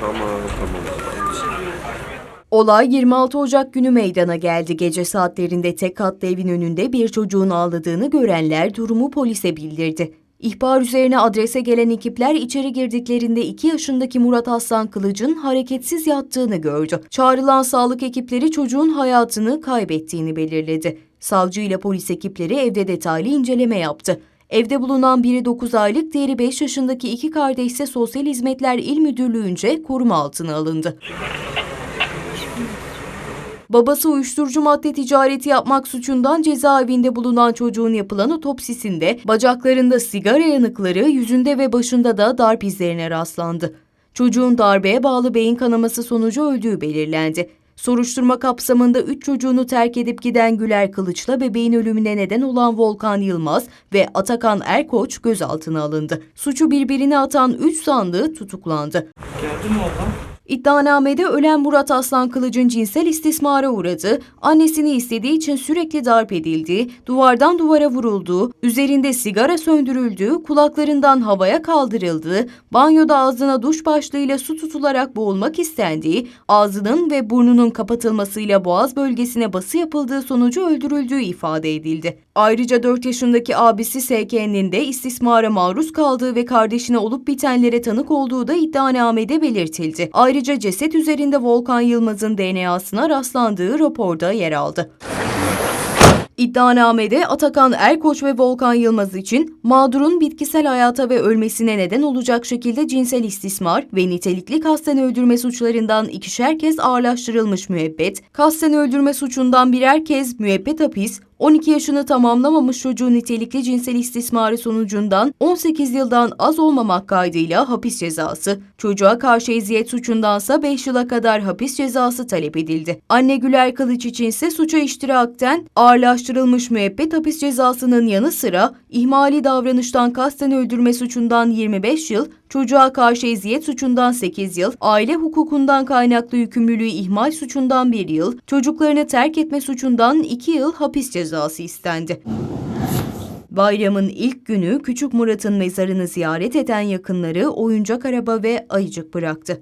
Tamam tamam. Olay 26 Ocak günü meydana geldi. Gece saatlerinde tek katlı evin önünde bir çocuğun ağladığını görenler durumu polise bildirdi. İhbar üzerine adrese gelen ekipler içeri girdiklerinde 2 yaşındaki Murat Aslan Kılıç'ın hareketsiz yattığını gördü. Çağrılan sağlık ekipleri çocuğun hayatını kaybettiğini belirledi. Savcı ile polis ekipleri evde detaylı inceleme yaptı. Evde bulunan biri 9 aylık, diğeri 5 yaşındaki iki kardeş ise Sosyal Hizmetler İl Müdürlüğü'nce koruma altına alındı. Babası uyuşturucu madde ticareti yapmak suçundan cezaevinde bulunan çocuğun yapılan otopsisinde bacaklarında sigara yanıkları, yüzünde ve başında da darp izlerine rastlandı. Çocuğun darbeye bağlı beyin kanaması sonucu öldüğü belirlendi. Soruşturma kapsamında 3 çocuğunu terk edip giden Güler Kılıç'la bebeğin ölümüne neden olan Volkan Yılmaz ve Atakan Erkoç gözaltına alındı. Suçu birbirine atan 3 sandığı tutuklandı. Geldi mi oğlum? İddianamede ölen Murat Aslan Kılıç'ın cinsel istismara uğradığı, annesini istediği için sürekli darp edildiği, duvardan duvara vurulduğu, üzerinde sigara söndürüldüğü, kulaklarından havaya kaldırıldığı, banyoda ağzına duş başlığıyla su tutularak boğulmak istendiği, ağzının ve burnunun kapatılmasıyla boğaz bölgesine bası yapıldığı sonucu öldürüldüğü ifade edildi. Ayrıca 4 yaşındaki abisi SK'nin de istismara maruz kaldığı ve kardeşine olup bitenlere tanık olduğu da iddianamede belirtildi. Ayrıca ceset üzerinde Volkan Yılmaz'ın DNA'sına rastlandığı raporda yer aldı. İddianamede Atakan Erkoç ve Volkan Yılmaz için mağdurun bitkisel hayata ve ölmesine neden olacak şekilde cinsel istismar ve nitelikli kasten öldürme suçlarından ikişer kez ağırlaştırılmış müebbet, kasten öldürme suçundan birer kez müebbet hapis, 12 yaşını tamamlamamış çocuğun nitelikli cinsel istismarı sonucundan 18 yıldan az olmamak kaydıyla hapis cezası, çocuğa karşı eziyet suçundansa 5 yıla kadar hapis cezası talep edildi. Anne Güler Kılıç içinse suça iştirakten ağırlaştırılmış müebbet hapis cezasının yanı sıra ihmali davranıştan kasten öldürme suçundan 25 yıl, çocuğa karşı eziyet suçundan 8 yıl, aile hukukundan kaynaklı yükümlülüğü ihmal suçundan 1 yıl, çocuklarını terk etme suçundan 2 yıl hapis cezası istendi. Bayramın ilk günü Küçük Murat'ın mezarını ziyaret eden yakınları oyuncak araba ve ayıcık bıraktı.